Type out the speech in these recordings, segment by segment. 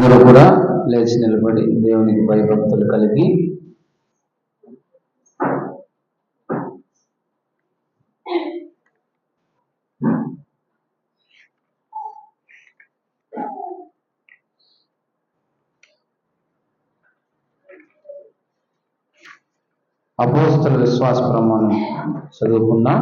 అందరూ కూడా లేచి నిలబడి దేవునికి భయభక్తులు కలిగి అపోస్తుల విశ్వాస ప్రమాణం చదువుకున్నాం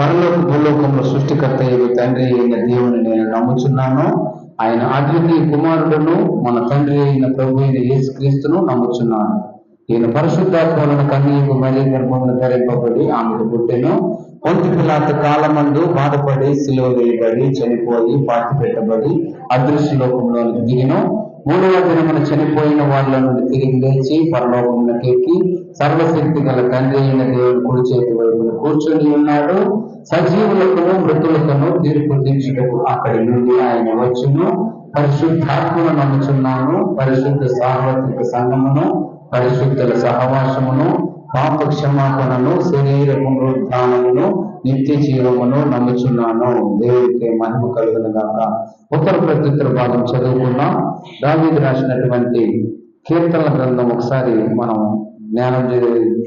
పరలోక భూలోకంలో సృష్టికర్త అయ్యే తండ్రి అయిన దేవుని నేను నమ్ముచున్నాను. ఆయన అద్వితీయ కుమారుడును మన తండ్రి అయిన ప్రభు అయిన యేసుక్రీస్తును నమ్ముచున్నాను. ఈయన పరిశుద్ధాత్మలను కన్నీకు మరీ గర్భమును ధరింపబడి ఆమెకు పుట్టెను. పొంతి పిల్లాత కాలమందు బాధపడి సిలువ వేయబడి చనిపోయి పాతి పెట్టబడి అదృశ్య లోకంలోనికి దిగిను. మూడవ దినమున చనిపోయిన వాళ్ళ నుండి తిరిగి లేచి పరలోకమునకెక్కి సర్వశక్తి గల తండ్రి అయిన దేవుడు కుడి చేతి వైపున కూర్చొని ఉన్నాడు. సజీవులకును మృతులకును తీర్పు తీర్చుటకు అక్కడి నుండి ఆయన వచ్చును. పరిశుద్ధాత్మను నమ్ముచున్నాను. పరిశుద్ధ సార్వత్రిక సంఘమును పరిశుద్ధుల సహవాసమును పాప క్షమాపణను శరీర పునరుద్ధానమును నిత్య జీవమును నమ్ముచున్నాను. దేవుడికి మహిమ కలుగును గాక. ఉత్తర ప్రత్యుత్తర భాగం చదువుకున్నాం దావీదు రాసినటువంటి కీర్తనల గ్రంథం ఒకసారి మనం జ్ఞానం చే-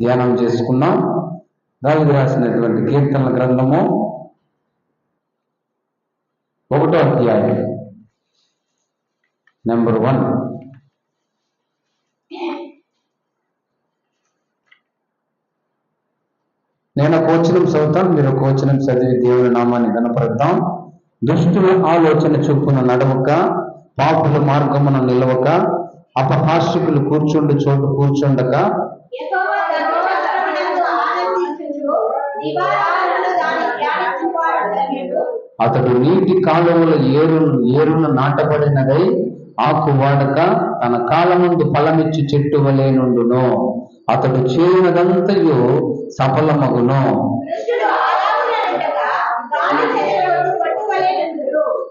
ధ్యానం చేసుకున్నాం దావీదు రాసినటువంటి కీర్తనల గ్రంథము ఒకటో అధ్యాయం. Number one. నేను ఒక వచనం చదువుతాను మీరు ఒక వచనం చదివి దేవుని నామాన్ని కనపడతాం దుష్టుల ఆలోచన చొప్పున నడవక పాపుల మార్గమున నిలవక అపహాస్యకులు కూర్చుండు చోటు కూర్చుండక. అతడు నీటి కాలువల ఏరు ఏరున నాటబడినదై ఆకు వాడక తన కాలముందు ఫలమిచ్చు చెట్టు వలె నుండును. అతడు చేయనదంతయు సఫలమగును.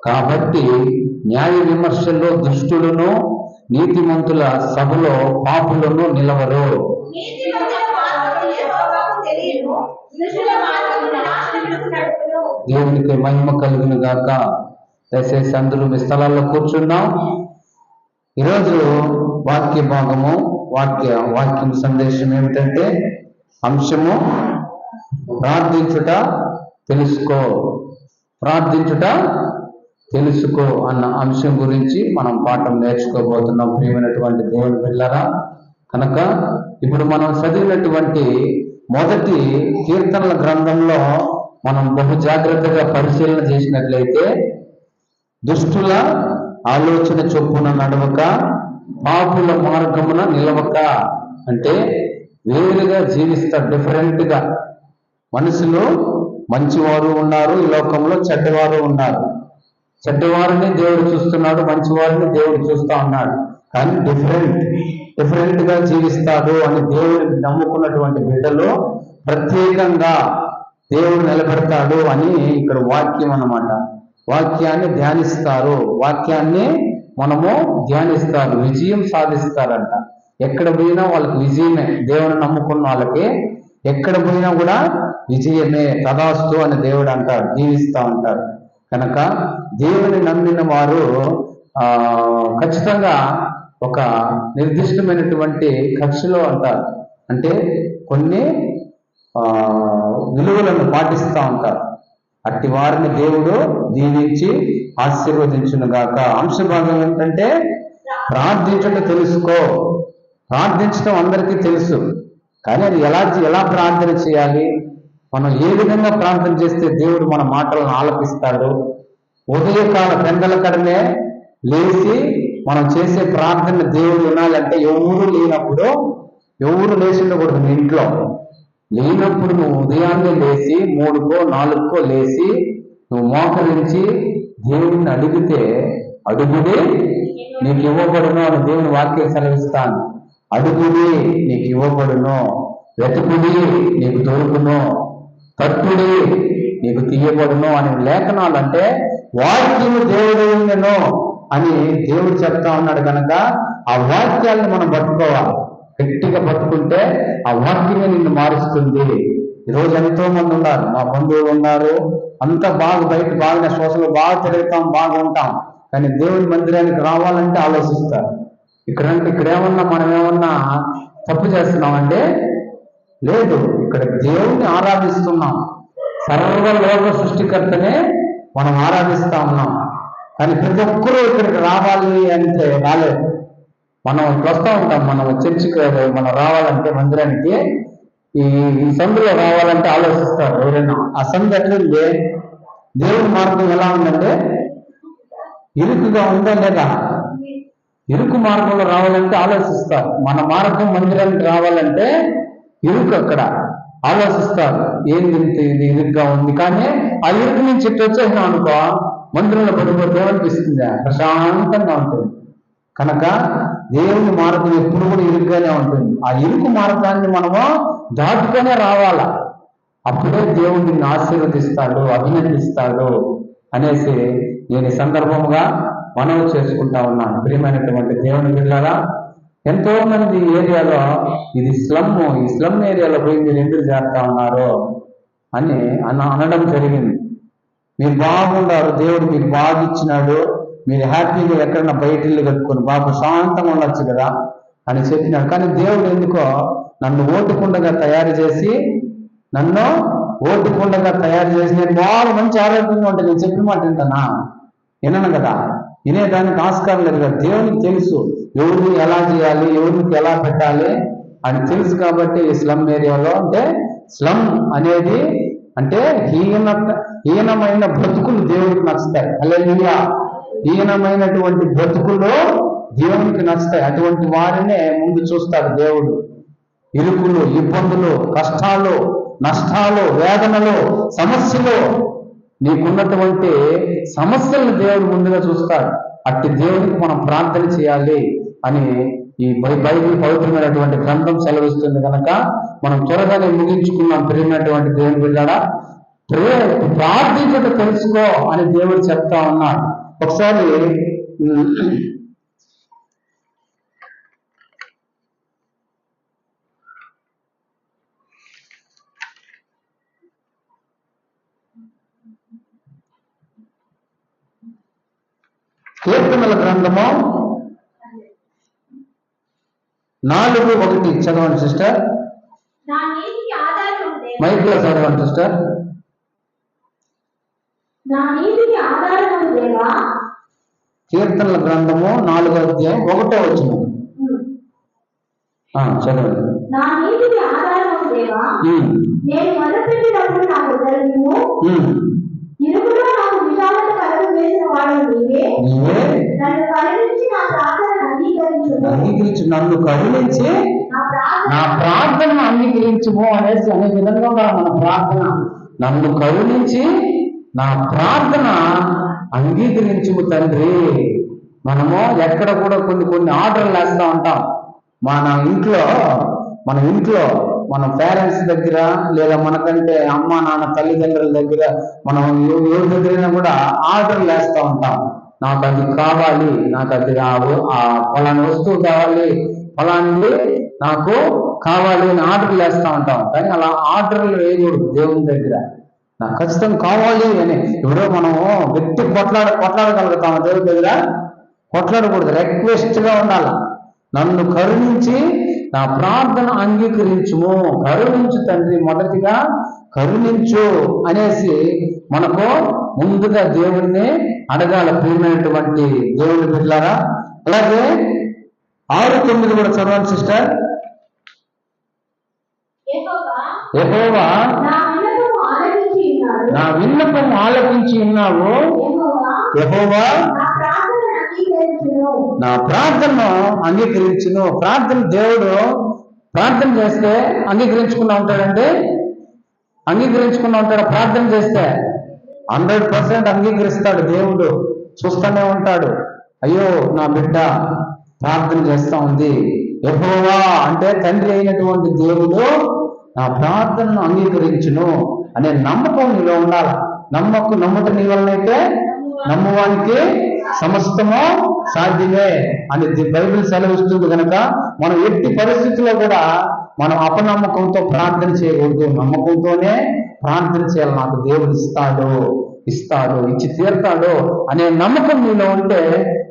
కాబట్టి న్యాయ విమర్శలో దుష్టులను నీతిమంతుల సభలో పాపులను నిలవరు. దేవునికి మహిమ కలుగును గాక. దయచేసి అందరూ మీ స్థలాల్లో కూర్చున్నాం. ఈరోజు వాక్య భాగము వాక్య వాక్యం సందేశం ఏమిటంటే అంశము ప్రార్థించుట తెలుసుకో. ప్రార్థించుట తెలుసుకో అన్న అంశం గురించి మనం పాఠం నేర్చుకోబోతున్నాం. ప్రియమైనటువంటి దేవుని పిల్లరా కనుక ఇప్పుడు మనం చదివినటువంటి మొదటి కీర్తనల గ్రంథంలో మనం బహు జాగ్రత్తగా పరిశీలన చేసినట్లయితే దుష్టుల ఆలోచన చొప్పున నడవక పాపుల మార్గమున నిలవక అంటే వేరుగా జీవిస్తారు డిఫరెంట్గా మనుషులు మంచివారు ఉన్నారు ఈ లోకంలో చెడ్డవారు ఉన్నారు. చెడ్డవారిని దేవుడు చూస్తున్నాడు మంచివారిని దేవుడు చూస్తా ఉన్నాడు. కానీ డిఫరెంట్ డిఫరెంట్గా జీవిస్తాడు అని దేవుడిని నమ్ముకున్నటువంటి బిడ్డలో ప్రత్యేకంగా దేవుడు నిలబెడతాడు అని ఇక్కడ వాక్యం అనమాట వాక్యాన్ని ధ్యానిస్తారు. వాక్యాన్ని మనము ధ్యానిస్తారు విజయం సాధిస్తారంట. ఎక్కడ పోయినా వాళ్ళకి విజయమే. దేవుని నమ్ముకున్న వాళ్ళకి ఎక్కడ పోయినా కూడా విజయమే. తదాస్తు అని దేవుడు అంటాడు దీవిస్తా ఉంటాడు కనుక దేవుని నమ్మిన వారు ఆ ఖచ్చితంగా ఒక నిర్దిష్టమైనటువంటి కక్షలో అంటారు. అంటే కొన్ని ఆ విలువలను పాటిస్తూ ఉంటారు అట్టి వారిని దేవుడు దీవించి ఆశీర్వదించును గాక అంశ భాగం ఏంటంటే ప్రార్థించడం తెలుసుకో. ప్రార్థించడం అందరికీ తెలుసు. కానీ అది ఎలా ఎలా ప్రార్థన చేయాలి? మనం ఏ విధంగా ప్రార్థన చేస్తే దేవుడు మన మాటలను ఆలపిస్తాడు? ఉదయకాల పెందల కడనే లేచి మనం చేసే ప్రార్థన దేవుడు వినాలంటే ఎవరు లేనప్పుడు ఎవరు లేచి ఉండకూడదు మీ ఇంట్లో. లేనప్పుడు నువ్వు ఉదయాన్నే లేచి మూడుకో నాలుగుకో లేచి నువ్వు మోకరించి దేవుడిని అడిగితే అడుగుడే నీకు ఇవ్వబడును అని దేవుని వాక్యం సెలవిస్తాను. అడుగుడి నీకు ఇవ్వబడును వెతుకుడి నీకు దొరుకును తట్టుడి నీకు తీయబడును అనే లేఖనాలు అంటే వాక్యము దేవుడు నేను అని దేవుడు చెప్తా ఉన్నాడు కనుక ఆ వాక్యాలను మనం పట్టుకోవాలి. గట్టిగా పట్టుకుంటే ఆ వాక్యమే నిన్ను మారుస్తుంది. ఈరోజు ఎంతో మంది ఉన్నారు మా బంధువులు ఉన్నారు అంతా బాగా బయట బాగా సోషల్ బాగా తిరుగుతాం బాగా ఉంటాం కానీ దేవుని మందిరానికి రావాలంటే ఆలోచిస్తారు. ఇక్కడ ఇక్కడ ఏమన్నా మనం ఏమన్నా తప్పు చేస్తున్నామంటే లేదు ఇక్కడ దేవుణ్ణి ఆరాధిస్తున్నాం. సర్వలోక సృష్టికర్తనే మనం ఆరాధిస్తా ఉన్నాం. కానీ ప్రతి ఒక్కరూ ఇక్కడికి రావాలి అంటే రాలేదు. మనం వస్తూ ఉంటాం మనం చర్చికి మనం రావాలంటే మందిరానికి ఈ ఈ సందులో రావాలంటే ఆలోచిస్తారు ఎవరైనా. ఆ సందు ఎట్లుంది దేవుని మార్గం ఎలా ఉందంటే ఇరుకుగా ఉందా లేదా? ఇరుకు మార్గంలో రావాలంటే ఆలోచిస్తారు. మన మార్గం మందిరానికి రావాలంటే ఇరుకు అక్కడ ఆలోచిస్తారు. ఏంది ఇది ఇరుగ్గా ఉంది? కానీ ఆ ఇరుకు నుంచి ఇటు వచ్చేసినాం అనుకో మందిరంలో పడిపోతే అనిపిస్తుంది ప్రశాంతంగా ఉంటుంది. కనుక దేవుని మార్గం ఎప్పుడు కూడా ఇరుగ్గానే ఉంటుంది. ఆ ఇరుకు మార్గాన్ని మనము దాటుకొనే రావాల. అప్పుడే దేవుడిని ఆశీర్వదిస్తాడు అభినందిస్తాడు అనేసి నేను సందర్భముగా మనవి చేసుకుంటా ఉన్నాను ప్రియమైనటువంటి దేవుని పిల్లరా ఎంతో మంది ఏరియాలో ఇది స్లమ్ ఈ స్లమ్ ఏరియాలో పోయి మీరు ఎందుకు చేస్తా ఉన్నారు అని అన్న అనడం జరిగింది. మీరు బాగుండారు దేవుడు మీకు బాగా ఇచ్చినాడు మీరు హ్యాపీగా ఎక్కడన్నా బయట ఇల్లు కట్టుకొని బాబు శాంతంగా ఉండొచ్చు కదా అని చెప్పినాడు. కానీ దేవుడు ఎందుకో నన్ను ఓటుకుండగా తయారు చేసి నన్ను ఓటుకుండగా తయారు చేసి నేను బాగా మంచి ఆరోగ్యంగా ఉంటే నేను చెప్పిన మాట వింటానా? వినను కదా? వినేదానికి ఆస్కారం లేదు కదా. దేవునికి తెలుసు ఎవరిని ఎలా చేయాలి ఎవరికి ఎలా పెట్టాలి అని తెలుసు కాబట్టి స్లమ్ ఏరియాలో అంటే స్లమ్ అనేది అంటే హీన హీనమైన బ్రతుకులు దేవుడికి నచ్చుతాయి. అలా హీనమైనటువంటి బ్రతుకులు దేవునికి నచ్చుతాయి. అటువంటి వారినే ముందు చూస్తాడు దేవుడు. ఇరుకులు ఇబ్బందులు కష్టాలు నష్టాలు వేదనలు సమస్యలు నీకున్నటువంటి సమస్యలను దేవుడు ముందుగా చూస్తాడు. అట్టి దేవుడికి మనం ప్రార్థన చేయాలి అని ఈ బై- బైబిల్ పవిత్రమైనటువంటి గ్రంథం సెలవిస్తుంది కనుక మనం త్వరగానే ముగించుకున్నాం పెరిగినటువంటి దేవుని బిడ్డాడా ప్రే ప్రార్థించట తెలుసుకో అని దేవుడు చెప్తా ఉన్నాడు. ఒకసారి కీర్తనల గ్రంథము నాలుగు ఒకటి. చదవండి సిస్టర్. నా నీతికి ఆధారం ఉంటే మైక్లో చదవండి సిస్టర్. కీర్తనల గ్రంథము నాలుగో అధ్యాయం ఒకటో వచ్చిన చదవండి. నేను మొదలుపెట్టినప్పుడు నాకు. ఇరుకులో నాకు విశాలత కలుగు చేసిన వాడు నీవే. నీవే? నన్ను కరుణించి నా ప్రార్థన అంగీకరించుము. అంగీకరించి నన్ను కరుణించి? నా ప్రార్థన అంగీకరించుము అనేసి అనే విధంగా మన ప్రార్థన. నన్ను కరుణించి నా ప్రార్థన అంగీకరించుము తండ్రి. మనము ఎక్కడ కూడా కొన్ని కొన్ని ఆర్డర్లు వేస్తా ఉంటాం. మన ఇంట్లో మన ఇంట్లో మన పేరెంట్స్ దగ్గర లేదా మనకంటే అమ్మ నాన్న తల్లిదండ్రుల దగ్గర మనం ఎవరి దగ్గరైనా కూడా ఆర్డర్లు వేస్తా ఉంటాం. నాకు అది కావాలి నాకు అది రావు ఆ ఫలాని వస్తువు కావాలి ఫలాంటి నాకు కావాలి అని ఆర్డర్లు వేస్తా ఉంటాం. కానీ అలా ఆర్డర్లు వేయకూడదు దేవుని దగ్గర. నాకు ఖచ్చితంగా కావాలి అని ఎవరో మనము వ్యక్తి కొట్లాడ కొట్లాడగలుగుతాము దేవుని దగ్గర కొట్లాడకూడదు. రిక్వెస్ట్గా ఉండాలి. నన్ను కరుణించి నా ప్రార్థన అంగీకరించుము. కరుణించు తండ్రి మొదటిగా కరుణించు అనేసి మనకు ముందుగా దేవుణ్ణి అడగాల ప్రియమైనటువంటి దేవుని బిడ్డలారా. అలాగే ఆరు తొమ్మిది కూడా చదవండి సిస్టర్. యెహోవా నా విన్నపం ఆలకించి ఉన్నావు. యెహోవా నా ప్రార్థనను అంగీకరించును. ప్రార్థన దేవుడు ప్రార్థన చేస్తే అంగీకరించుకున్నా ఉంటాడండి? అంగీకరించుకున్నా ఉంటాడు? ప్రార్థన చేస్తే? హండ్రెడ్ పర్సెంట్ అంగీకరిస్తాడు దేవుడు. చూస్తూనే ఉంటాడు. అయ్యో నా బిడ్డ ప్రార్థన చేస్తా ఉంది. యెహోవా అంటే తండ్రి అయినటువంటి దేవుడు నా ప్రార్థనను అంగీకరించును అనే నమ్మకం నీలో ఉండాలి. నమ్మకం నమ్మటం నీ వలనైతే నమ్మువానికి సమస్తము సాధ్యమే అని బైబిల్ సెలవిస్తుంది కనుక మనం ఎట్టి పరిస్థితుల్లో కూడా మనం అపనమ్మకంతో ప్రార్థన చేయకూడదు. నమ్మకంతోనే ప్రార్థన చేయాలి. నాకు దేవుడు ఇస్తాడు ఇస్తాడు ఇచ్చి తీరుతాడు అనే నమ్మకం మీలో ఉంటే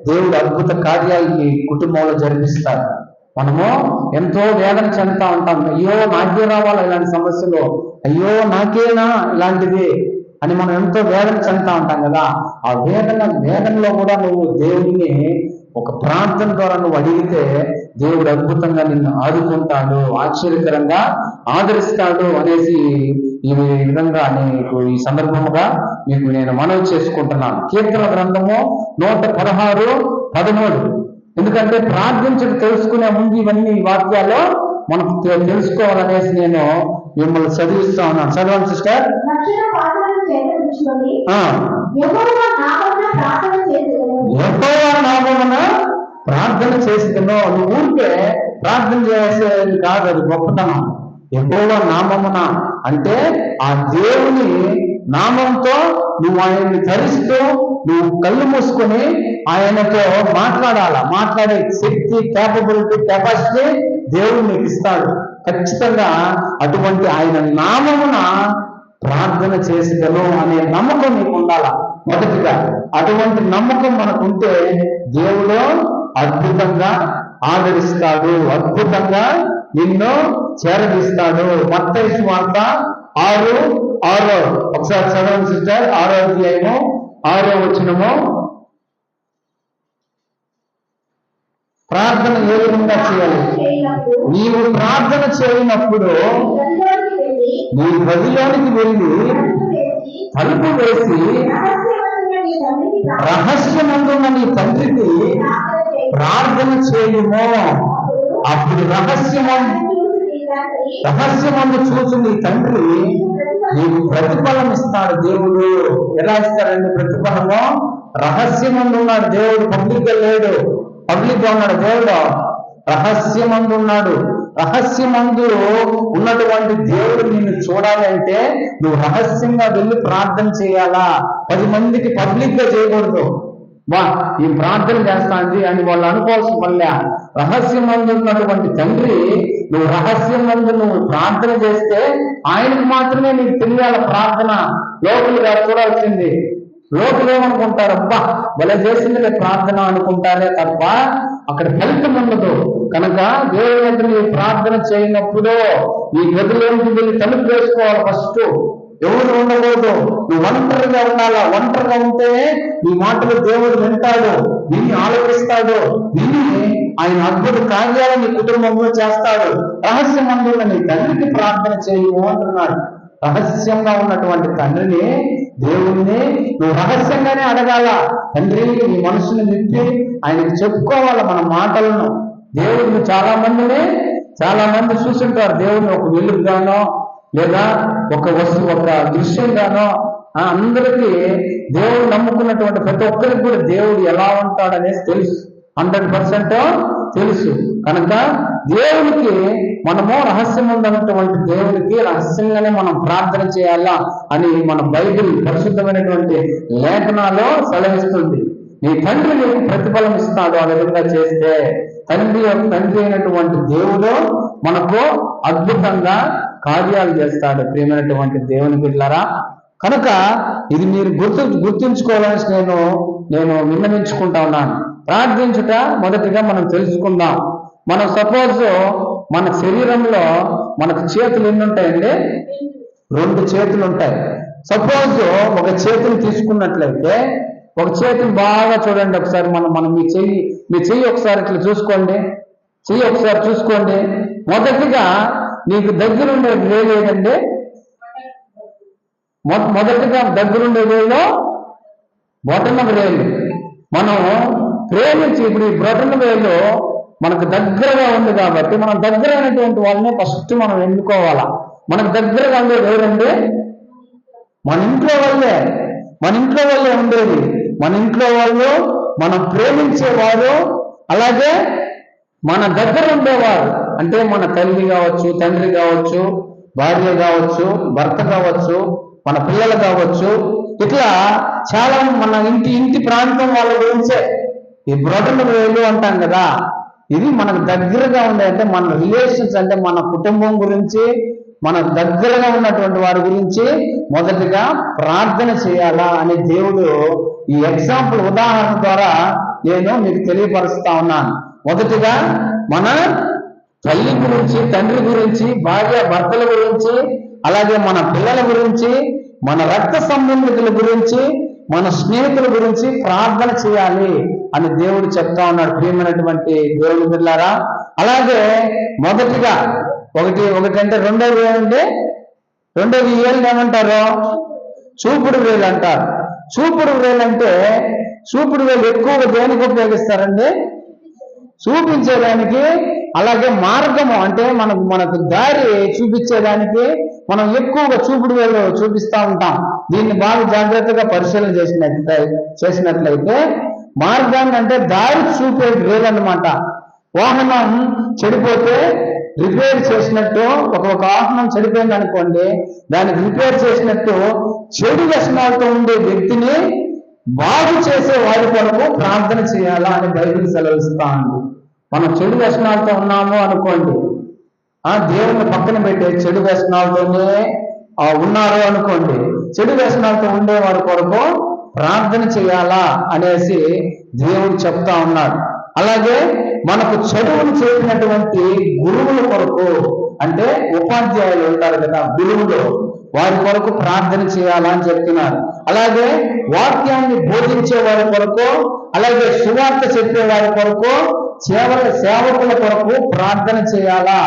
దేవుడు అద్భుత కార్యాలకి కుటుంబంలో జరిపిస్తాడు మనము ఎంతో వేదన చెందుతా ఉంటాం. అయ్యో నాకే రావాలి ఇలాంటి సమస్యలు? అయ్యో నాకేనా ఇలాంటిది? అని మనం ఎంతో వేదన చెందుతా ఉంటాం కదా ఆ వేదన వేదనలో కూడా నువ్వు దేవుడిని ఒక ప్రార్థన ద్వారా నువ్వు అడిగితే దేవుడు అద్భుతంగా నిన్ను ఆదుకుంటాడు ఆశ్చర్యకరంగా ఆదరిస్తాడు అనేసి ఈ విధంగా నీకు ఈ సందర్భముగా మీకు నేను మనవి చేసుకుంటున్నాను. కీర్తన గ్రంథము నూట పదహారు పదమూడు. ఎందుకంటే ప్రార్థించడం తెలుసుకునే ముందు ఇవన్నీ వాక్యాలు మనకు తెలుసుకోవాలనేసి నేను మిమ్మల్ని చదివిస్తా ఉన్నాను. చదవండి సిస్టర్. ఆ. నామమున ప్రార్థన చేస్తున్నావు అది నువ్వు ఊరికే ప్రార్థన చేసేది కాదు అది గొప్పతనం. ఎప్పుడో నామమున అంటే ఆ దేవుని నామంతో నువ్వు ఆయన్ని ధరిస్తూ నువ్వు కళ్ళు మూసుకొని ఆయనతో మాట్లాడాల? మాట్లాడే శక్తి కేపబిలిటీ కెపాసిటీ దేవుడు నీకు ఇస్తాడు. ఖచ్చితంగా అటువంటి ఆయన నామమున ప్రార్థన చేసేదను అనే నమ్మకం నీకు ఉండాల మొదటిగా అటువంటి నమ్మకం మనకుంటే దేవుడు అద్భుతంగా ఆదరిస్తాడు అద్భుతంగా నిన్ను చేరదీస్తాడు. మత్తయి వార్త ఆరు ఆరో. ఒకసారి చదవండి సిస్టర్. ఆరో అధ్యాయము ఆరో వచ్చినము ప్రార్థన ఏ విధంగా చేయాలి? నీవు ప్రార్థన చేయనప్పుడు వెళ్ళి నీ గదిలోనికి వెళ్ళి తలుపు వేసి రహస్యమందున్న రహస్యమందున నీ తండ్రికి ప్రార్థన చేయి. చేయము. అప్పుడు రహస్యమం తండ్రి రహస్యమందు చూసి నీ తండ్రి నీకు ప్రతిఫలం ఇస్తాడు దేవుడు. ఎలా ఇస్తాడండి ప్రతిఫలము? రహస్యమందు ఉన్నాడు దేవుడు పంపిక లేడు. పబ్లిక్గా ఉన్నాడు దేవుడు. రహస్యమందు ఉన్నాడు రహస్యమందు ఉన్నటువంటి దేవుడు నిన్ను చూడాలి అంటే నువ్వు రహస్యంగా వెళ్ళి ప్రార్థన చేయాలా? పది మందికి పబ్లిక్గా చేయకూడదు. వా ఈ ప్రార్థన చేస్తాంది అని వాళ్ళు అనుకోవాల్సిన పనిలే. రహస్యం ఉన్నటువంటి తండ్రి నువ్వు రహస్యం మందు నువ్వు ప్రార్థన చేస్తే ఆయనకు మాత్రమే నీకు తెలియాల ప్రార్థన. లోపలిగా చూడాల్సింది. లోపల ఏమనుకుంటారు? అబ్బా భలే చేసిందిలే ప్రార్థన అనుకుంటారే తప్ప అక్కడ ఫలితం ఉండదు. కనుక దేవుని వద్ద నీవు ప్రార్థన చేయనప్పుడు నీ గదిలోకి వెళ్ళి తలుపు వేసుకోవాలి ఫస్ట్. ఎవరు ఉండకూడదు. నువ్వు ఒంటరిగా ఉండాలా? ఒంటరిగా ఉంటే నీ మాటలు దేవుడు వింటాడు నిన్ను ఆలోచిస్తాడు నిన్ను ఆయన అద్భుత కార్యాలు నీ కుటుంబంలో చేస్తాడు. రహస్యమందున్న నీ తండ్రికి ప్రార్థన చేయము అంటున్నాడు. రహస్యంగా ఉన్నటువంటి తండ్రిని దేవుణ్ణి నువ్వు రహస్యంగానే అడగాల. తండ్రి నీ మనసుని విప్పి ఆయనకి చెప్పుకోవాలి మన మాటలను. దేవుడిని చాలా మందిని చాలా మంది చూసుంటారు. దేవుడిని ఒక వెలుగుగానో లేదా ఒక వస్తువు ఒక దృశ్యంగానో ఆ, అందరికీ దేవుడు నమ్ముకున్నటువంటి ప్రతి ఒక్కరికి కూడా దేవుడు ఎలా ఉంటాడనేది తెలుసు. హండ్రెడ్ పర్సెంట్ తెలుసు. కనుక దేవునికి మనము రహస్యం ఉన్నటువంటి దేవునికి రహస్యంగానే మనం ప్రార్థన చేయాలా అని మన బైబిల్ పరిశుద్ధమైనటువంటి లేఖనాలో సెలవిస్తుంది. నీ తండ్రి నీకు ప్రతిఫలం ఇస్తాడు ఆ విధంగా చేస్తే తండ్రి తండ్రి అయినటువంటి దేవుడు మనకు అద్భుతంగా కార్యాలు చేస్తాడు. ప్రియమైనటువంటి దేవుని బిడ్డలారా కనుక ఇది మీరు గుర్తు గుర్తుంచుకోవాలని నేను నేను విన్నవించుకుంటా ఉన్నాను. ప్రార్థించుట మొదటిగా మనం తెలుసుకుందాం. మనం సపోజ్ మన శరీరంలో మనకు చేతులు ఎన్ని ఉంటాయండి? రెండు చేతులు ఉంటాయి. సపోజ్ ఒక చేతిని తీసుకున్నట్లయితే ఒక చేతిని బాగా చూడండి ఒకసారి మనం మనం మీ చెయ్యి మీ చెయ్యి ఒకసారి ఇట్లా చూసుకోండి. చెయ్యి ఒకసారి చూసుకోండి. మొదటిగా నీకు దగ్గరుండే వేలు ఏదండి? మొ- మొదటిగా దగ్గరుండే వేలు బొటన వేలు మనం ప్రేమించి ఇప్పుడు ఈ బొటన వేలో మనకు దగ్గరగా ఉంది కాబట్టి మనం దగ్గరైనటువంటి వాళ్ళని ఫస్ట్ మనం ఎన్నుకోవాలా? మనకు దగ్గరగా ఉండేది ఎవరండి? మన ఇంట్లో వాళ్ళే. మన ఇంట్లో వాళ్ళే ఉండేది. మన ఇంట్లో వాళ్ళు మనం ప్రేమించేవారు. అలాగే మన దగ్గర ఉండేవారు. అంటే మన తల్లి కావచ్చు తండ్రి కావచ్చు భార్య కావచ్చు భర్త కావచ్చు మన పిల్లలు కావచ్చు. ఇట్లా చాలా మన ఇంటి ఇంటి ప్రాంతం వాళ్ళ గురించే. ఈ బ్రొటన వేలు అంటాం కదా. ఇది మనకు దగ్గరగా ఉండే అంటే మన రిలేషన్స్ అంటే మన కుటుంబం గురించి మన దగ్గరగా ఉన్నటువంటి వారి గురించి మొదటిగా ప్రార్థన చేయాలా అని దేవుడు ఈ ఎగ్జాంపుల్ ఉదాహరణ ద్వారా నేను మీకు తెలియపరుస్తా ఉన్నాను. మొదటిగా మన తల్లి గురించి తండ్రి గురించి భార్య భర్తల గురించి అలాగే మన పిల్లల గురించి మన రక్త సంబంధితుల గురించి మన స్నేహితుల గురించి ప్రార్థన చేయాలి అని దేవుడు చెప్తా ఉన్నాడు ప్రియమైనటువంటి దేవుడు బిడ్డలారా అలాగే మొదటిగా ఒకటి ఒకటి అంటే రెండోది ఏమంటే రెండోది ఏళ్ళు ఏమంటారు? చూపుడు వేలు అంటారు. చూపుడు వేలు అంటే చూపుడు వేలు ఎక్కువగా దేనికి ఉపయోగిస్తారండి? చూపించేదానికి అలాగే మార్గము అంటే మనకు మనకు దారి చూపించేదానికి మనం ఎక్కువగా చూపుడు వేలు చూపిస్తా ఉంటాం. దీన్ని బాగా జాగ్రత్తగా పరిశీలన చేసినట్లయితే చేసినట్లయితే మార్గాన్ని అంటే దారి చూపే వేలన్నమాట వాహనం చెడిపోతే రిపేర్ చేసినట్టు ఒక ఒక వాహనం చెడిపోయింది అనుకోండి దానికి రిపేర్ చేసినట్టు చెడు వ్యసనాలతో ఉండే వ్యక్తిని బాగు చేసే వారి కొరకు ప్రార్థన చేయాలా అని బైబిల్ సెలవిస్తా ఉంది. మనం చెడు వ్యసనాలతో ఉన్నాము అనుకోండి ఆ దేవుని పక్కన పెట్టే చెడు వ్యసనాలతోనే ఆ, ఉన్నారు అనుకోండి చెడు వ్యసనాలతో ఉండేవారి కొరకు ప్రార్థన చేయాలా అనేసి దేవుడు చెప్తా ఉన్నాడు. అలాగే మనకు చదువును చేసినటువంటి గురువుల కొరకు అంటే ఉపాధ్యాయులు ఉంటారు కదా గురువులు వారి కొరకు ప్రార్థన చేయాలా అని చెప్తున్నారు. అలాగే వాక్యాన్ని బోధించే వారి కొరకు అలాగే సువార్త చెప్పే వారి కొరకు సేవల సేవకుల కొరకు ప్రార్థన చేయాలా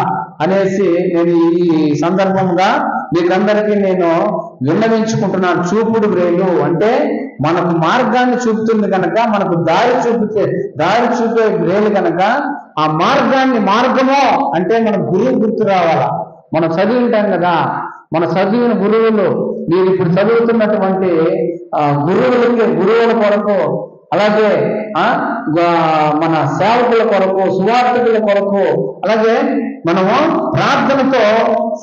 అనేసి నేను ఈ సందర్భంగా మీకందరికీ నేను విన్నవించుకుంటున్నాను. చూపుడు వేలు అంటే మనకు మార్గాన్ని చూపుతుంది కనుక మనకు దారి చూపితే దారి చూపే వేలు కనుక ఆ మార్గాన్ని మార్గము అంటే మన గురువు గుర్తు రావాలా? మనం చదివి ఉంటాం కదా మన చదివిన గురువులు మీరు ఇప్పుడు చదువుతున్నటువంటి గురువులకి గురువుల కొరకు అలాగే ఆ మన సేవకుల కొరకు సువార్థకుల కొరకు అలాగే మనము ప్రార్థనతో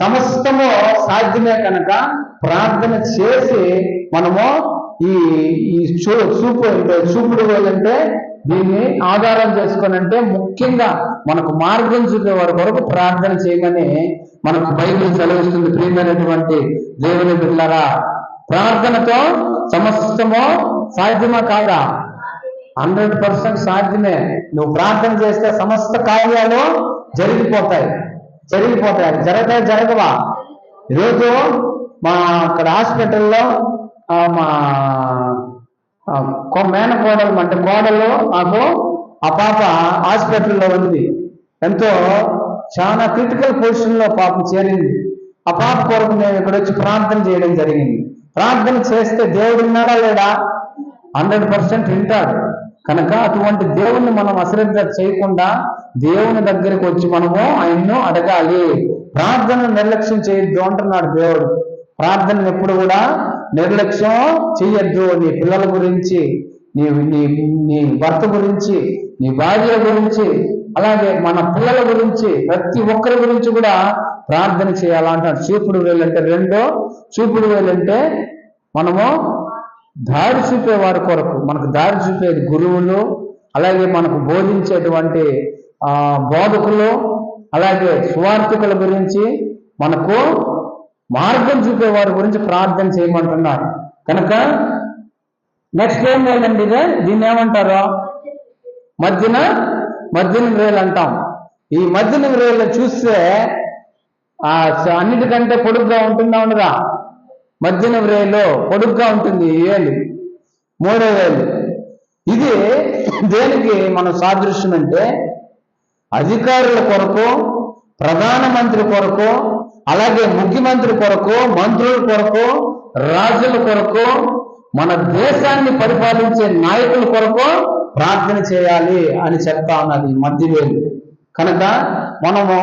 సమస్తము సాధ్యమే కనుక ప్రార్థన చేసి మనము ఈ ఈ చూ చూపు చూపుడు వేలంటే దీన్ని ఆధారం చేసుకొని అంటే ముఖ్యంగా మనకు మార్గం చూపే వారి కొరకు ప్రార్థన చేయమని మనకు బైబిల్ సెలవిస్తుంది. ప్రియమైనటువంటి దేవుని బిడ్డలారా ప్రార్థనతో సమస్తము సాధ్యమా కాదా? హండ్రెడ్ పర్సెంట్ సాధ్యమే. నువ్వు ప్రార్థన చేస్తే సమస్త కార్యాలు జరిగిపోతాయి. జరిగిపోతాయి. అది జరగతాయి జరగవా? ఈరోజు మా అక్కడ హాస్పిటల్లో మా మేన కోడలు అంటే కోడలు నాకు ఆ పాప హాస్పిటల్లో ఉంది. ఎంతో చాలా క్రిటికల్ పొజిషన్లో పాపం చేరింది. ఆ పాప కొరకు మేము ఇక్కడ వచ్చి ప్రార్థన చేయడం జరిగింది. ప్రార్థన చేస్తే దేవుడు ఉన్నాడా లేడా? హండ్రెడ్ పర్సెంట్ వింటాడు. కనుక అటువంటి దేవుణ్ణి మనం అశ్రద్ధ చేయకుండా దేవుని దగ్గరికి వచ్చి మనము ఆయన్ను అడగాలి. ప్రార్థన నిర్లక్ష్యం చేయొద్దు అంటున్నాడు దేవుడు. ప్రార్థన ఎప్పుడు కూడా నిర్లక్ష్యం చేయొద్దు. నీ పిల్లల గురించి నీ నీ నీ భర్త గురించి నీ భార్య గురించి అలాగే మన పిల్లల గురించి ప్రతి ఒక్కరి గురించి కూడా ప్రార్థన చేయాలంటాడు చూపుడు వేలంటే రెండో చూపుడు వేలంటే మనము దారి చూపే వారి కొరకు మనకు దారి చూపేది గురువులు అలాగే మనకు బోధించేటువంటి బోధకులు అలాగే సువార్థికుల గురించి మనకు మార్గం చూపే వారి గురించి ప్రార్థన చేయమంటున్నారు. కనుక నెక్స్ట్ ఏం లేదండి ఇదే? దీన్ని ఏమంటారు? మధ్యన మధ్యన వేలు అంటాం. ఈ మధ్యన వేలు చూస్తే అన్నిటికంటే పొడుగ్గా ఉంటుందా ఉండదా? మధ్యన వ్రేలో పొడుగ్గా ఉంటుంది ఈ వేలు మూడో వేలు ఇది దేనికి మనం సాదృశ్యం అంటే అధికారుల కొరకు ప్రధానమంత్రి కొరకు అలాగే ముఖ్యమంత్రి కొరకు మంత్రుల కొరకు రాజుల కొరకు మన దేశాన్ని పరిపాలించే నాయకుల కొరకు ప్రార్థన చేయాలి అని చెప్తా ఉన్నది మధ్యవేలు. కనుక మనము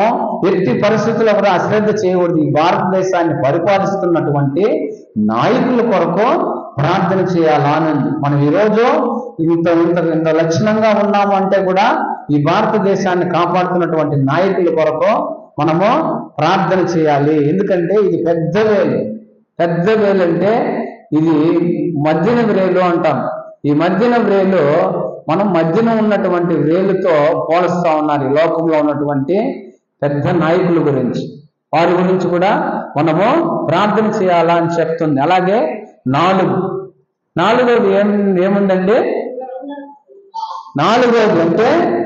ఎట్టి పరిస్థితుల్లో కూడా అశ్రద్ధ చేయకూడదు. ఈ భారతదేశాన్ని పరిపాలిస్తున్నటువంటి నాయకుల కొరకు ప్రార్థన చేయాలా అని మనం ఈరోజు ఇంత ఇంత ఇంత లక్షణంగా ఉన్నాము అంటే కూడా ఈ భారతదేశాన్ని కాపాడుతున్నటువంటి నాయకుల కొరకు మనము ప్రార్థన చేయాలి. ఎందుకంటే ఇది పెద్ద వేలు. పెద్ద వేలు అంటే ఇది మధ్యన వ్రేలు అంటాం. ఈ మధ్యన వ్రేలు మనం మధ్యన ఉన్నటువంటి వేలుతో పోలుస్తా ఉన్నారు. ఈ లోకంలో ఉన్నటువంటి పెద్ద నాయకుల గురించి. వారి గురించి కూడా మనము ప్రార్థన చేయాలా అని చెప్తుంది. అలాగే నాలుగు. నాలుగోది ఏం ఏముందండి? నాలుగోది అంటే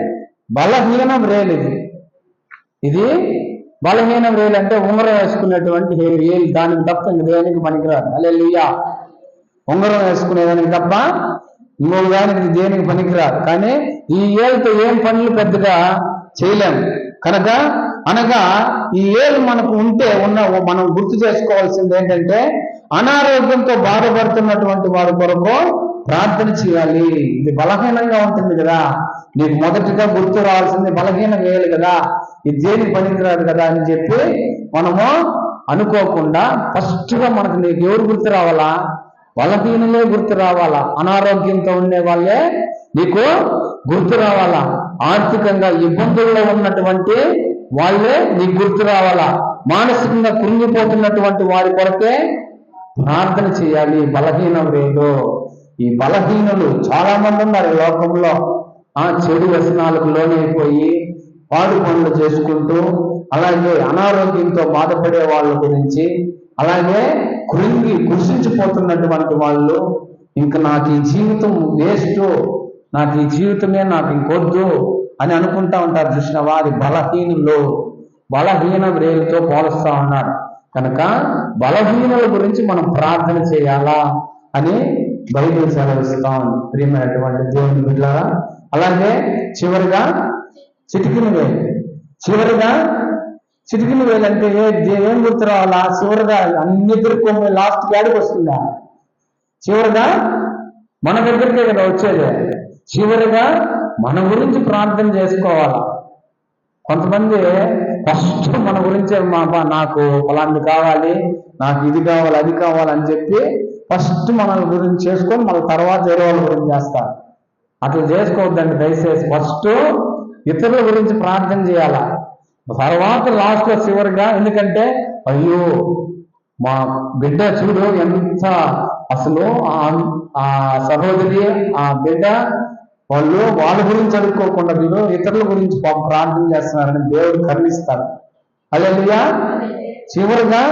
బలహీన వ్రేలు ఇది. ఇది బలహీన రేలు అంటే ఉంగరం వేసుకునేటువంటి వేలు దానికి తప్ప ఇంక దేనికి పనికిరాదు. అల్లెలుయ్యా ఉంగరం వేసుకునేదానికి తప్ప ఇంకొక దానికి దేనికి పనికిరాదు. కానీ ఈ ఏళ్ళతో ఏం పనులు పెద్దగా చేయలేము. కనుక అనగా ఈ ఏలు మనకు ఉంటే ఉన్న మనం గుర్తు చేసుకోవాల్సింది ఏంటంటే అనారోగ్యంతో బాధపడుతున్నటువంటి వారి కొరకు ప్రార్థన చేయాలి. ఇది బలహీనంగా ఉంటుంది కదా. నీకు మొదటిగా గుర్తు రావాల్సింది బలహీన వేయాలి కదా. ఇది దేనికి పనికిరాదు కదా అని చెప్పి మనము అనుకోకుండా ఫస్ట్గా మనకు నీకు ఎవరు గుర్తు రావాలా? బలహీనలే గుర్తు రావాలా? అనారోగ్యంతో ఉండే వాళ్ళే నీకు గుర్తు రావాలా? ఆర్థికంగా ఇబ్బందుల్లో ఉన్నటువంటి వాళ్ళే నీకు గుర్తు రావాలా? మానసికంగా కృంగిపోతున్నటువంటి వారి కొరకే ప్రార్థన చేయాలి. బలహీనం లేదు. ఈ బలహీనులు చాలా మంది ఉన్నారు ఈ లోకంలో. ఆ చెడు వ్యసనాలకు లోనైపోయి పాడు పనులు చేసుకుంటూ అలాగే అనారోగ్యంతో బాధపడే వాళ్ళ గురించి అలాగే కృంగి కృషించిపోతున్నటువంటి వాళ్ళు ఇంకా నాకు ఈ జీవితం వేస్ట్ నాకు ఈ జీవితమే నాకు ఇంకొద్దు అని అనుకుంటా ఉంటారు చూసిన వారి బలహీనులు బలహీన వ్రేలుతో పోలుస్తా ఉన్నారు. కనుక బలహీనుల గురించి మనం ప్రార్థన చేయాలా అని బైబిల్ సెలవిస్తా ఉంది. ప్రియమైనటువంటి దేవుని బిడ్డారా అలాగే చివరిగా చిటికిన వేలు. చివరిగా చిటికిన వేలు అంటే ఏం గుర్తు రావాలా చివరిగా అన్ని తిరుక్కొని లాస్ట్ గాడికి వస్తుందా? చివరిగా మన దగ్గరికే కదా వచ్చేది. చివరిగా మన గురించి ప్రార్థన చేసుకోవాలా? కొంతమంది ఫస్ట్ మన గురించే మా నాకు అలాంటి కావాలి నాకు ఇది కావాలి అది కావాలి అని చెప్పి ఫస్ట్ మన గురించి చేసుకొని మన తర్వాత వేరే వాళ్ళ గురించి చేస్తారు. అట్లా చేసుకోవద్దండి దయచేసి. ఫస్ట్ ఇతరుల గురించి ప్రార్థన చేయాలా? తర్వాత లాస్ట్లో చివరిగా ఎందుకంటే అయ్యో మా బిడ్డ చూడు ఎంత అసలు ఆ- ఆ సహోదరి ఆ బిడ్డ వాళ్ళు వాళ్ళ గురించి అడుక్కోకుండా వీళ్ళు ఇతరుల గురించి ప్రార్థన చేస్తున్నారని దేవుడు కరుణిస్తాడు అలెలుయా చివరిగా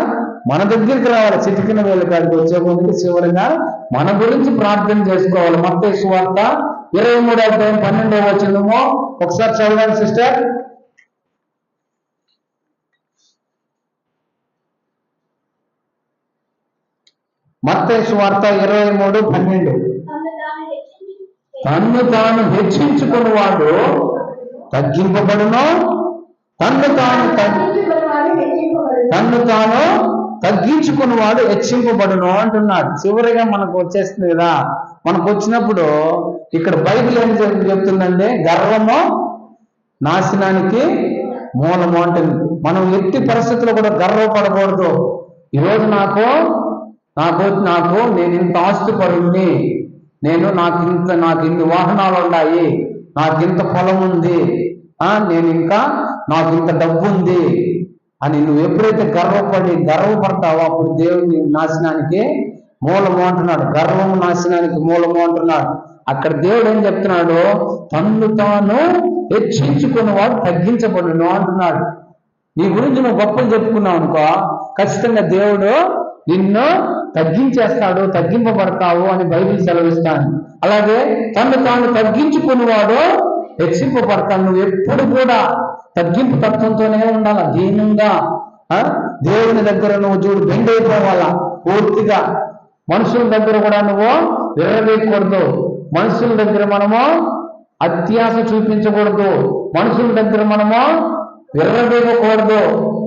మన దగ్గరికి రావాలి చిటికిన వేలు కాడికి వచ్చే ముందుకు చివరిగా మన గురించి ప్రార్థన చేసుకోవాలి. మొత్తం సువార్త ఇరవై మూడు అధ్యాయం పన్నెండవ వచ్చిందేమో ఒకసారి చదవండి సిస్టర్. మత్తే సువార్త ఇరవై మూడు పన్నెండు. తన్ను తాను హెచ్చించుకున్న హెచ్చించుకుని వాడు తగ్గింపబడును. తన్ను తాను తన్ను తాను తగ్గించుకుని వాడు హెచ్చింపబడును అంటున్నాడు. చివరిగా మనకు వచ్చేస్తుంది కదా. మనకు వచ్చినప్పుడు ఇక్కడ బైబిల్ ఏం చెప్- చెప్తుందంటే గర్వము నాశనానికి మూలము అంటుంది. మనం ఎట్టి పరిస్థితుల్లో కూడా గర్వపడకూడదు. ఈరోజు నాకు నాకు నాకు నేను ఇంత ఆస్తిపరుణ్ణి నేను నాకు ఇంత నాకు ఇన్ని వాహనాలు ఉన్నాయి నాకు ఇంత పొలం ఉంది నేను ఇంకా నాకు ఇంత డబ్బు ఉంది అని నువ్వు ఎప్పుడైతే గర్వపడి గర్వపడతావో అప్పుడు దేవుని నాశనానికి మూలము అంటున్నాడు. గర్వము నాశనానికి మూలము అంటున్నాడు. అక్కడ దేవుడు ఏం చెప్తున్నాడు? తన్ను తాను హెచ్చించుకున్నవాడు తగ్గించబడును అంటున్నాడు. నీ గురించి నువ్వు గొప్పలు చెప్పుకున్నావు అనుకో ఖచ్చితంగా దేవుడు నిన్ను తగ్గించేస్తాడు తగ్గింపబడతావు అని బైబిల్ సెలవిస్తాను అలాగే తను తాను తగ్గించుకునేవాడు హెచ్చింపబడతాను నువ్వు ఎప్పుడు కూడా తగ్గింపు తత్వంతోనే ఉండాల? దీనంగా దేవుని దగ్గర నువ్వు చూడు బెండ్ అయిపోవాలా పూర్తిగా. మనుషుల దగ్గర కూడా నువ్వు విరవేయకూడదు మనుషుల దగ్గర మనము అత్యాశ చూపించకూడదు. మనుషుల దగ్గర మనము విర్రవేయకూడదు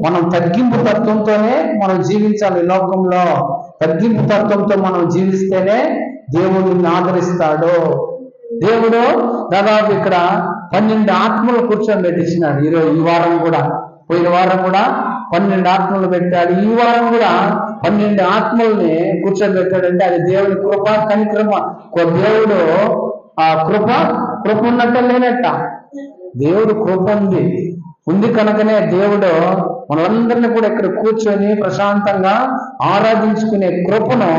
మనం తగ్గింపు తత్వంతోనే మనం జీవించాలి లోకంలో. తగ్గింపు తత్వంతో మనం జీవిస్తేనే దేవుడు ఆదరిస్తాడు. దేవుడు దాదాపు ఇక్కడ పన్నెండు ఆత్మలు కూర్చొని పెట్టించినాడు. ఈరోజు ఈ వారం కూడా పోయిన వారం కూడా పన్నెండు ఆత్మలు పెట్టాడు. ఈ వారం కూడా పన్నెండు ఆత్మల్ని కూర్చోబెట్టాడంటే అది దేవుడి కృప కనిక్రమ. దేవుడు ఆ కృప కృప ఉన్నట్ట లేనట్ట. దేవుడు కృప ఉంది. ఉంది కనుకనే దేవుడు మనందరినీ కూడా ఇక్కడ కూర్చొని ప్రశాంతంగా ఆరాధించుకునే కృపను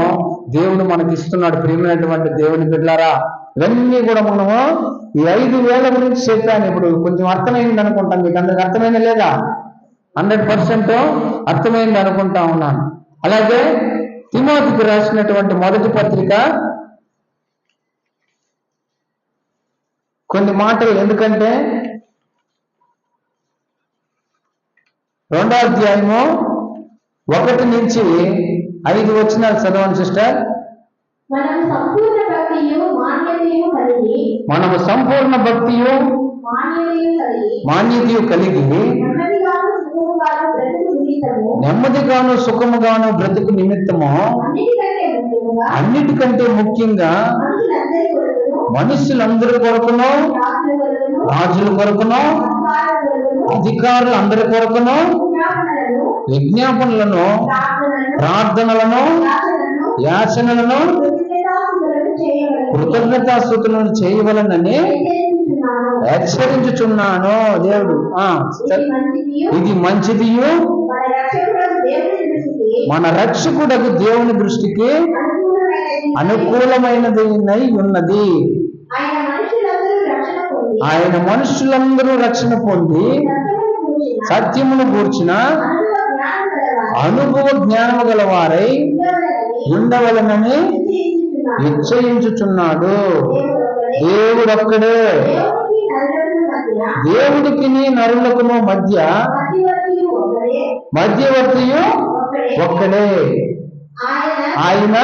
దేవుడు మనకి ఇస్తున్నాడు ప్రియమైనటువంటి దేవుని బిడ్డారా ఇవన్నీ కూడా మనము ఈ ఐదు వేల గురించి చెప్పాను. ఇప్పుడు కొంచెం అర్థమైంది అనుకుంటాం. మీకు అందరికి అర్థమైంది లేదా? హండ్రెడ్ పర్సెంట్ అర్థమైంది అనుకుంటా ఉన్నాను. అలాగే తిమోతికి రాసినటువంటి మొదటి పత్రిక కొన్ని మాటలు. ఎందుకంటే రెండో అధ్యాయము ఒకటి నుంచి ఐదు వచ్చినాలు చదవండి సిస్టర్. మనము సంపూర్ణ భక్తియు మాన్యతయు కలిగి నెమ్మదిగాను సుఖముగాను బ్రతుకు నిమిత్తము. అన్నిటికంటే ముఖ్యంగా మనుషులందరి కొరకును రాజుల కొరకును అధికారుల అందరి కొరకును విజ్ఞాపనలను ప్రార్థనలను యాచనలను. కృతజ్ఞతాస్థుతులను చేయవలనని హెచ్చరించుచున్నాను. దేవుడు ఆ ఇది మంచిదియు మన రక్షకుడకు దేవుని దృష్టికి. అనుకూలమైనది ఉన్నది ఆయన మనుషులందరూ రక్షణ పొంది సత్యమును కూర్చిన అనుభవ జ్ఞానము గలవారై ఉండవలనని నిశ్చయించుచున్నాడు. దేవుడొక్కడే. దేవుడికి నరులకును మధ్య మధ్యవర్తియు ఒక్కడే. ఆయన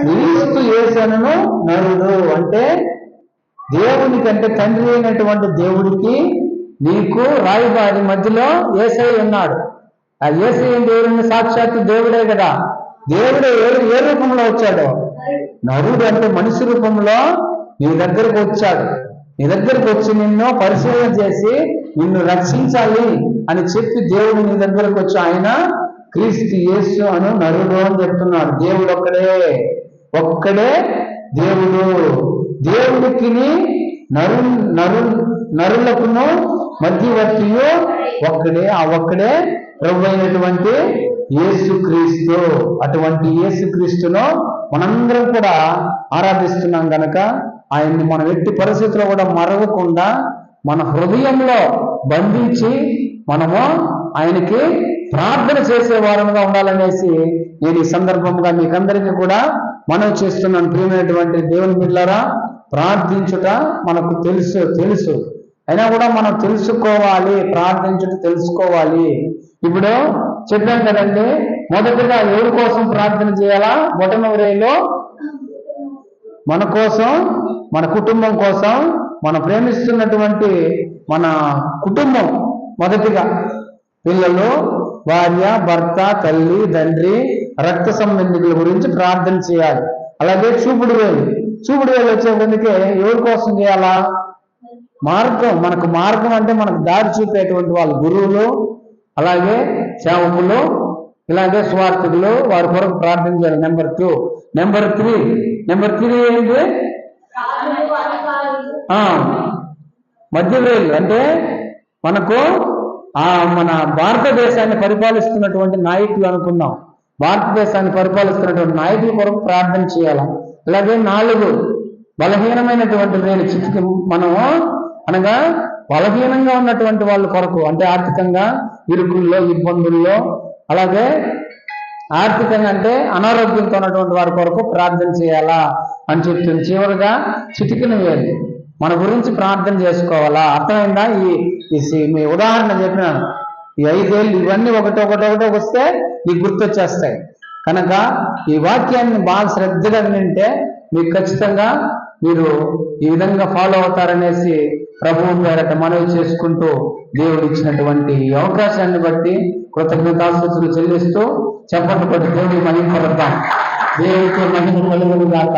క్రీస్తు యేసనను నరుడు. అంటే దేవుని కంటే తండ్రి అయినటువంటి దేవుడికి నీకు రాయబారి మధ్యలో ఏసై ఉన్నాడు. ఆ ఏసై దేవుడిని? సాక్షాత్తు దేవుడే కదా. దేవుడే ఏ ఏ రూపంలో వచ్చాడు? నరుడు అంటే మనిషి రూపంలో నీ దగ్గరకు వచ్చాడు. నీ దగ్గరకు వచ్చి నిన్ను పరిశీలన చేసి నిన్ను రక్షించాలి అని చెప్పి దేవుడు నీ దగ్గరకు వచ్చి ఆయన క్రీస్తు యేసు అను నరుడు అని చెప్తున్నాడు. దేవుడు ఒక్కడే ఒక్కడే దేవుడు. దేవుడికి నరు నరు నరులకును మధ్యవర్తియు ఒక్కడే ఆ ఒక్కడే ప్రభు అయినటువంటి యేసుక్రీస్తు. అటువంటి యేసుక్రీస్తును మనందరం కూడా ఆరాధిస్తున్నాం గనక ఆయన్ని మనం ఎట్టి పరిస్థితుల్లో కూడా మరవకుండా మన హృదయంలో బంధించి మనము ఆయనకి ప్రార్థన చేసే వారంగా ఉండాలనేసి నేను ఈ సందర్భంగా మీకందరికీ కూడా మనం చేస్తున్నాను ప్రియమైనటువంటి దేవుని బిడ్డారా ప్రార్థించుట మనకు తెలుసు తెలుసు. అయినా కూడా మనం తెలుసుకోవాలి ప్రార్థించుట తెలుసుకోవాలి. ఇప్పుడు చెప్పాం కదండి మొదటగా ఎవరి కోసం ప్రార్థన చేయాలా? బొటనవరేలో మన కోసం మన కుటుంబం కోసం మనం ప్రేమిస్తున్నటువంటి మన కుటుంబం మొదటిగా. పిల్లలు భార్య భర్త తల్లి తండ్రి రక్త సంబంధికుల గురించి ప్రార్థన చేయాలి. అలాగే చూపుడు వేలు. చూపుడు వేలు వచ్చేందుకే ఎవరి కోసం చేయాలా? మార్గం. మనకు మార్గం అంటే మనకు దారి చూపేటువంటి వాళ్ళు గురువులు అలాగే సేవకులు ఇలాగే స్వార్థకులు. వారి కొరకు ప్రార్థన చేయాలి. Number two number three number three ఏంటి? మధ్య వేలు అంటే మనకు ఆ మన భారతదేశాన్ని పరిపాలిస్తున్నటువంటి నాయకులు అనుకుందాం. భారతదేశాన్ని పరిపాలిస్తున్నటువంటి నాయకుల కొరకు ప్రార్థన చేయాలి? అలాగే నాలుగు బలహీనమైనటువంటి నేను చిటికి మనం అనగా బలహీనంగా ఉన్నటువంటి వాళ్ళ కొరకు అంటే ఆర్థికంగా ఇరుకుల్లో ఇబ్బందుల్లో అలాగే ఆర్థికంగా అంటే అనారోగ్యంతో ఉన్నటువంటి వారి కొరకు ప్రార్థన చేయాలా అని చెప్తుంది. చివరిగా చిటికిన వేలు మన గురించి ప్రార్థన చేసుకోవాలా? అర్థమైందా? ఈ ఈ మీ ఉదాహరణ చెప్పినాను. ఈ ఐదేళ్ళు ఇవన్నీ ఒకటి ఒకటి ఒకటి వస్తే నీకు గుర్తొచ్చేస్తాయి. కనుక ఈ వాక్యాన్ని బాగా శ్రద్ధగా వింటే మీకు ఖచ్చితంగా మీరు ఈ విధంగా ఫాలో అవుతారనేసి ప్రభువు గారట మనవి చేసుకుంటూ దేవుడు ఇచ్చినటువంటి ఈ అవకాశాన్ని బట్టి కృతజ్ఞతాస్తుతులు చెల్లిస్తూ చెప్పండి పడి దేవుడి మహిమ పడతాం దేవుడితో మహిమ కలుగును గాక.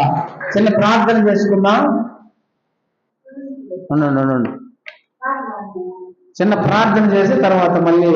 చిన్న ప్రార్థన చేసుకుందాం. ఉండండి, ఉండండి. చిన్న ప్రార్థన చేసి తర్వాత మళ్ళీ